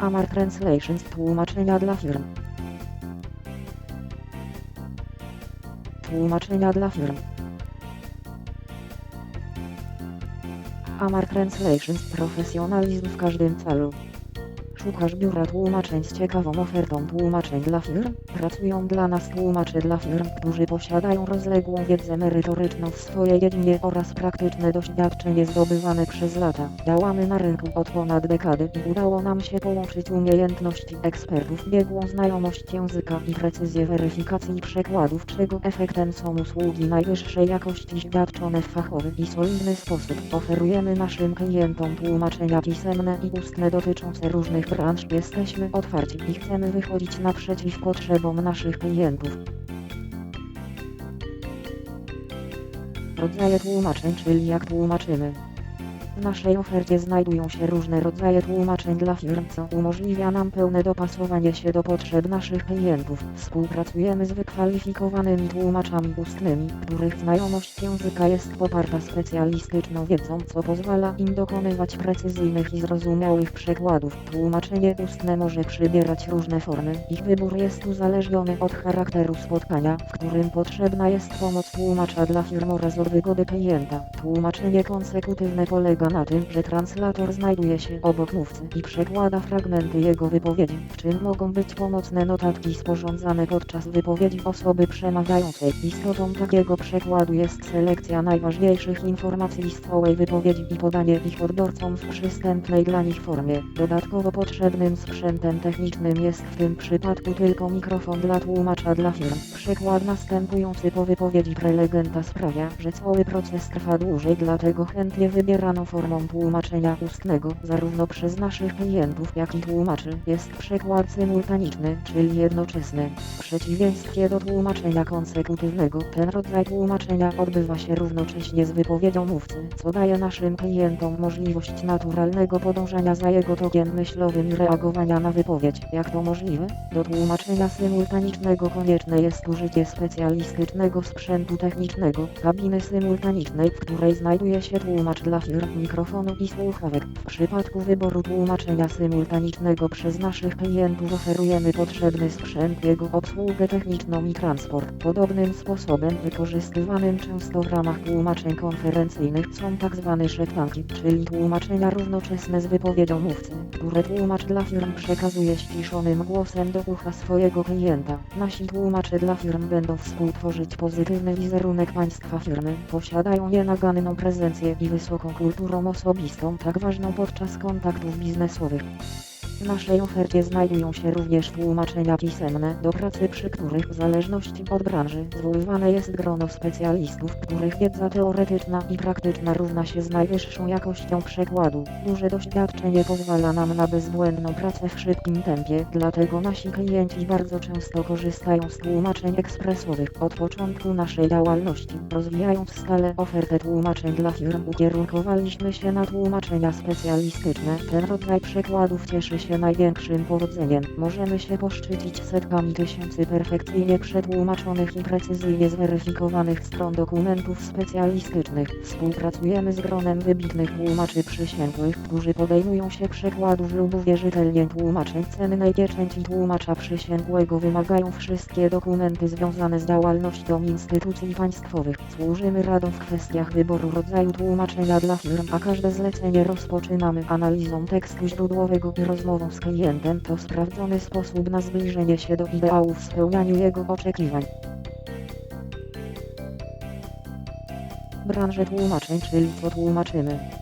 Amar Translations tłumaczenia dla firm. Tłumaczenia dla firm. Amar Translations profesjonalizm w każdym celu. Szukasz biura tłumaczeń z ciekawą ofertą tłumaczeń dla firm? Pracują dla nas tłumacze dla firm, którzy posiadają rozległą wiedzę merytoryczną w swojej dziedzinie oraz praktyczne doświadczenie zdobywane przez lata. Działamy na rynku od ponad dekady i udało nam się połączyć umiejętności ekspertów, biegłą znajomość języka i precyzję weryfikacji przekładów, czego efektem są usługi najwyższej jakości świadczone w fachowy i solidny sposób. Oferujemy naszym klientom tłumaczenia pisemne i ustne dotyczące różnych branż. Jesteśmy otwarci i chcemy wychodzić naprzeciw potrzebom naszych klientów. Rodzaje tłumaczeń, czyli jak tłumaczymy. W naszej ofercie znajdują się różne rodzaje tłumaczeń dla firm, co umożliwia nam pełne dopasowanie się do potrzeb naszych klientów. Współpracujemy z wykwalifikowanymi tłumaczami ustnymi, których znajomość języka jest poparta specjalistyczną wiedzą, co pozwala im dokonywać precyzyjnych i zrozumiałych przekładów. Tłumaczenie ustne może przybierać różne formy. Ich wybór jest uzależniony od charakteru spotkania, w którym potrzebna jest pomoc tłumacza dla firm oraz od wygody klienta. Tłumaczenie konsekutywne polega na tym, że translator znajduje się obok mówcy i przekłada fragmenty jego wypowiedzi, w czym mogą być pomocne notatki sporządzane podczas wypowiedzi osoby przemawiającej. Istotą takiego przekładu jest selekcja najważniejszych informacji z całej wypowiedzi i podanie ich odbiorcom w przystępnej dla nich formie. Dodatkowo potrzebnym sprzętem technicznym jest w tym przypadku tylko mikrofon dla tłumacza dla firm. Przekład następujący po wypowiedzi prelegenta sprawia, że cały proces trwa dłużej, dlatego chętnie wybierano formą tłumaczenia ustnego, zarówno przez naszych klientów, jak i tłumaczy. Jest przekład symultaniczny, czyli jednoczesny. W przeciwieństwie do tłumaczenia konsekutywnego, ten rodzaj tłumaczenia odbywa się równocześnie z wypowiedzią mówcy, co daje naszym klientom możliwość naturalnego podążania za jego tokiem myślowym i reagowania na wypowiedź. Jak to możliwe? Do tłumaczenia symultanicznego konieczne jest użycie specjalistycznego sprzętu technicznego, kabiny symultanicznej, w której znajduje się tłumacz dla firm, mikrofonu i słuchawek. W przypadku wyboru tłumaczenia symultanicznego przez naszych klientów oferujemy potrzebny sprzęt, jego obsługę techniczną i transport. Podobnym sposobem wykorzystywanym często w ramach tłumaczeń konferencyjnych są tzw. szeptanki, czyli tłumaczenia równoczesne z wypowiedzią mówcy, które tłumacz dla firm przekazuje ściszonym głosem do ucha swojego klienta. Nasi tłumacze dla firm będą współtworzyć pozytywny wizerunek państwa firmy, posiadają nienaganną prezencję i wysoką kulturą osobistą, tak ważną podczas kontaktów biznesowych. W naszej ofercie znajdują się również tłumaczenia pisemne, do pracy przy których w zależności od branży zwoływane jest grono specjalistów, których wiedza teoretyczna i praktyczna równa się z najwyższą jakością przekładu. Duże doświadczenie pozwala nam na bezbłędną pracę w szybkim tempie, dlatego nasi klienci bardzo często korzystają z tłumaczeń ekspresowych. Od początku naszej działalności, rozwijając stale ofertę tłumaczeń dla firm, ukierunkowaliśmy się na tłumaczenia specjalistyczne. Ten rodzaj przekładów cieszy się największym powodzeniem. Możemy się poszczycić setkami tysięcy perfekcyjnie przetłumaczonych i precyzyjnie zweryfikowanych stron dokumentów specjalistycznych. Współpracujemy z gronem wybitnych tłumaczy przysięgłych, którzy podejmują się przekładów lub uwierzytelnień tłumaczeń. Cennej pieczęci tłumacza przysięgłego wymagają wszystkie dokumenty związane z działalnością instytucji państwowych. Służymy radą w kwestiach wyboru rodzaju tłumaczenia dla firm, a każde zlecenie rozpoczynamy analizą tekstu źródłowego i rozmową z klientem. To sprawdzony sposób na zbliżenie się do ideału w spełnianiu jego oczekiwań. Branże tłumaczeń, czyli co tłumaczymy.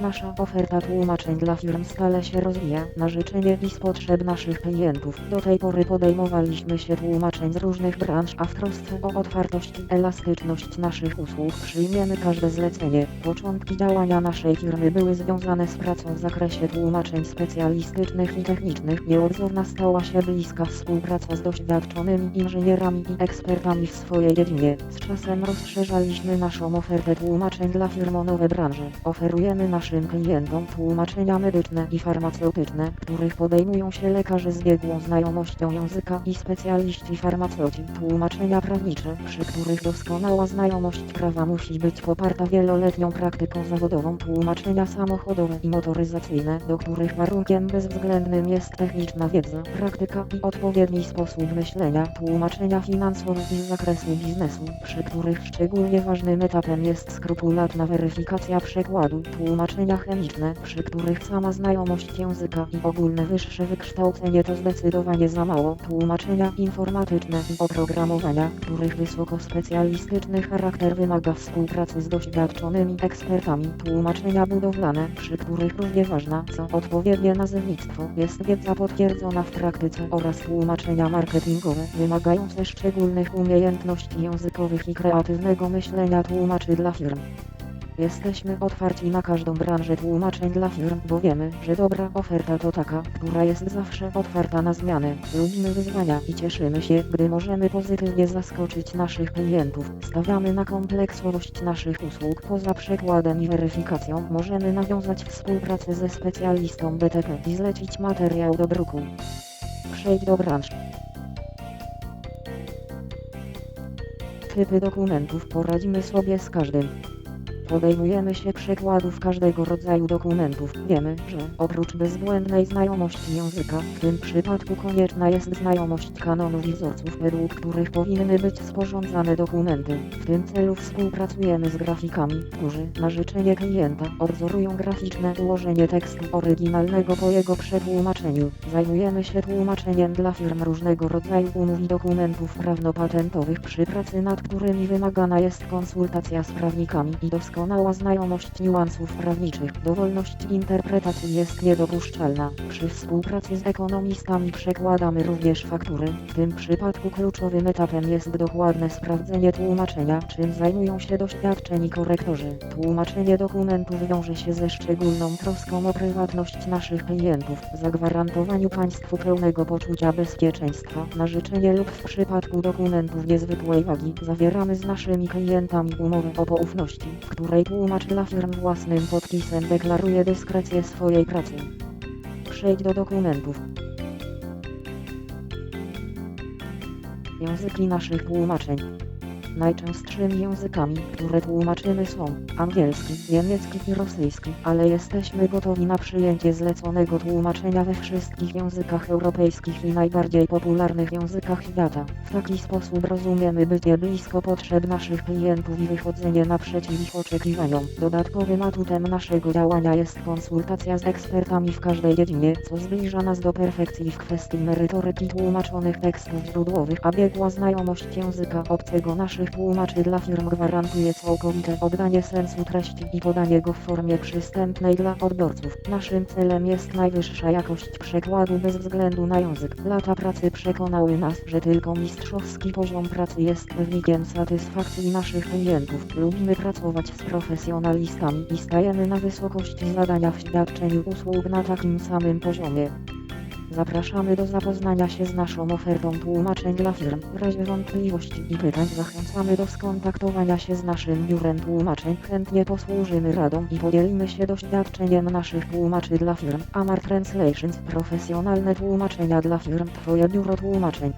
Nasza oferta tłumaczeń dla firm stale się rozwija na życzenie i z potrzeb naszych klientów. Do tej pory podejmowaliśmy się tłumaczeń z różnych branż, a w trosce o otwartość i elastyczność naszych usług przyjmiemy każde zlecenie. Początki działania naszej firmy były związane z pracą w zakresie tłumaczeń specjalistycznych i technicznych. Nieodzowna stała się bliska współpraca z doświadczonymi inżynierami i ekspertami w swojej dziedzinie. Z czasem rozszerzaliśmy naszą ofertę tłumaczeń dla firm o nowe branże. Oferujemy nasze naszym klientom tłumaczenia medyczne i farmaceutyczne, których podejmują się lekarze z biegłą znajomością języka i specjaliści farmaceuci. Tłumaczenia prawnicze, przy których doskonała znajomość prawa musi być poparta wieloletnią praktyką zawodową. Tłumaczenia samochodowe i motoryzacyjne, do których warunkiem bezwzględnym jest techniczna wiedza, praktyka i odpowiedni sposób myślenia. Tłumaczenia finansowe i z zakresu biznesu, przy których szczególnie ważnym etapem jest skrupulatna weryfikacja przekładu. Tłumaczenia chemiczne, przy których sama znajomość języka i ogólne wyższe wykształcenie to zdecydowanie za mało. Tłumaczenia informatyczne i oprogramowania, których wysokospecjalistyczny charakter wymaga współpracy z doświadczonymi ekspertami. Tłumaczenia budowlane, przy których równie ważna, co odpowiednie nazewnictwo, jest wiedza potwierdzona w praktyce oraz tłumaczenia marketingowe, wymagające szczególnych umiejętności językowych i kreatywnego myślenia tłumaczy dla firm. Jesteśmy otwarci na każdą branżę tłumaczeń dla firm, bo wiemy, że dobra oferta to taka, która jest zawsze otwarta na zmiany. Lubimy wyzwania i cieszymy się, gdy możemy pozytywnie zaskoczyć naszych klientów. Stawiamy na kompleksowość naszych usług. Poza przekładem i weryfikacją możemy nawiązać współpracę ze specjalistą BTP i zlecić materiał do druku. Przejdź do branż. Typy dokumentów poradzimy sobie z każdym. Podejmujemy się przekładów każdego rodzaju dokumentów. Wiemy, że oprócz bezbłędnej znajomości języka, w tym przypadku konieczna jest znajomość kanonów i wzorców, według których powinny być sporządzane dokumenty. W tym celu współpracujemy z grafikami, którzy na życzenie klienta odwzorują graficzne ułożenie tekstu oryginalnego po jego przetłumaczeniu. Zajmujemy się tłumaczeniem dla firm różnego rodzaju umów i dokumentów prawno-patentowych, przy pracy nad którymi wymagana jest konsultacja z prawnikami i doskonała znajomość niuansów prawniczych. Dowolność interpretacji jest niedopuszczalna. Przy współpracy z ekonomistami przekładamy również faktury. W tym przypadku kluczowym etapem jest dokładne sprawdzenie tłumaczenia, czym zajmują się doświadczeni korektorzy. Tłumaczenie dokumentów wiąże się ze szczególną troską o prywatność naszych klientów, zagwarantowaniu państwu pełnego poczucia bezpieczeństwa. Na życzenie lub w przypadku dokumentów niezwykłej wagi zawieramy z naszymi klientami umowę o poufności, której tłumacz dla firm własnym podpisem deklaruje dyskrecję swojej pracy. Przejdź do dokumentów. Języki naszych tłumaczeń. Najczęstszymi językami, które tłumaczymy są angielski, niemiecki i rosyjski, ale jesteśmy gotowi na przyjęcie zleconego tłumaczenia we wszystkich językach europejskich i najbardziej popularnych językach świata. W taki sposób rozumiemy bycie blisko potrzeb naszych klientów i wychodzenie naprzeciw ich oczekiwaniom. Dodatkowym atutem naszego działania jest konsultacja z ekspertami w każdej dziedzinie, co zbliża nas do perfekcji w kwestii merytoryki tłumaczonych tekstów źródłowych, a biegła znajomość języka obcego naszych tłumaczy dla firm gwarantuje całkowite oddanie sensu treści i podanie go w formie przystępnej dla odbiorców. Naszym celem jest najwyższa jakość przekładu bez względu na język. Lata pracy przekonały nas, że tylko mistrzowski poziom pracy jest pewnikiem satysfakcji naszych klientów. Lubimy pracować z profesjonalistami i stajemy na wysokości zadania w świadczeniu usług na takim samym poziomie. Zapraszamy do zapoznania się z naszą ofertą tłumaczeń dla firm. W razie wątpliwości i pytań zachęcamy do skontaktowania się z naszym biurem tłumaczeń. Chętnie posłużymy radą i podzielimy się doświadczeniem naszych tłumaczy dla firm. Amar Translations, profesjonalne tłumaczenia dla firm. Twoje biuro tłumaczeń.